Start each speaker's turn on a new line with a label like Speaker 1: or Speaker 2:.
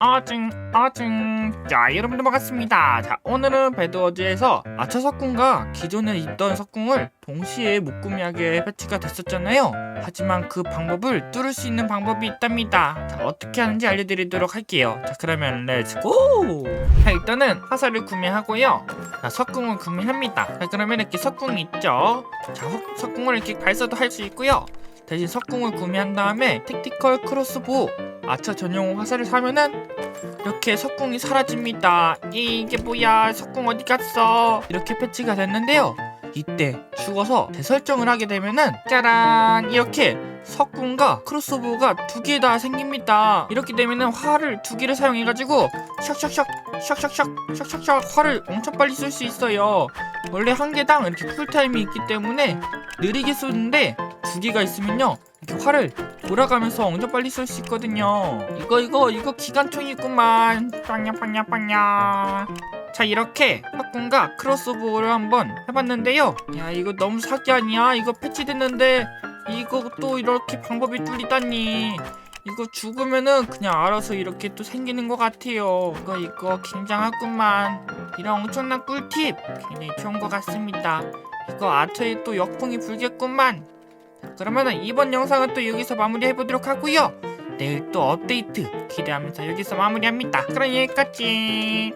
Speaker 1: 아증 아증 자 여러분들 반갑습니다. 자 오늘은 배드워즈에서 아차 석궁과 기존에 있던 석궁을 동시에 묶음하게 패치가 됐었잖아요. 하지만 그 방법을 뚫을 수 있는 방법이 있답니다. 자 어떻게 하는지 알려드리도록 할게요. 자 그러면 렛츠고 자 일단은 화살을 구매하고요. 자 석궁을 구매합니다. 자 그러면 이렇게 석궁이 있죠? 자 석- 석궁을 이렇게 발사도 할 수 있고요 대신 석궁을 구매한 다음에 택티컬 크로스보 아차 전용 화살을 사면은 이렇게 석궁이 사라집니다. 이게 뭐야? 석궁 어디 갔어? 이렇게 패치가 됐는데요. 이때 죽어서 재설정을 하게 되면은 짜란 이렇게 석궁과 크로스보우가 두 개 다 생깁니다. 이렇게 되면은 활을 두 개를 사용해가지고 샥샥샥 샥샥샥 샥샥샥 활을 엄청 빨리 쓸 수 있어요. 원래 한 개당 이렇게 쿨타임이 있기 때문에 느리게 쏘는데 두 개가 있으면요 이렇게 활을 돌아가면서 엄청 빨리 쏠 수 있거든요. 이거 이거 이거 기관총이구만. 빵야 빵야 빵야. 자 이렇게 팝콘과 크로스오버를 한번 해봤는데요. 야 이거 너무 사기 아니야? 이거 패치됐는데 이거 또 이렇게 방법이 뚫리다니. 이거 죽으면은 그냥 알아서 이렇게 또 생기는 것 같아요. 이거 이거 굉장하구만. 이런 엄청난 꿀팁 굉장히 좋은 것 같습니다. 이거 아트에 또 역풍이 불겠구만. 그러면은 이번 영상은 또 여기서 마무리해 보도록 하고요. 내일 또 업데이트 기대하면서 여기서 마무리합니다. 그럼 여기까지.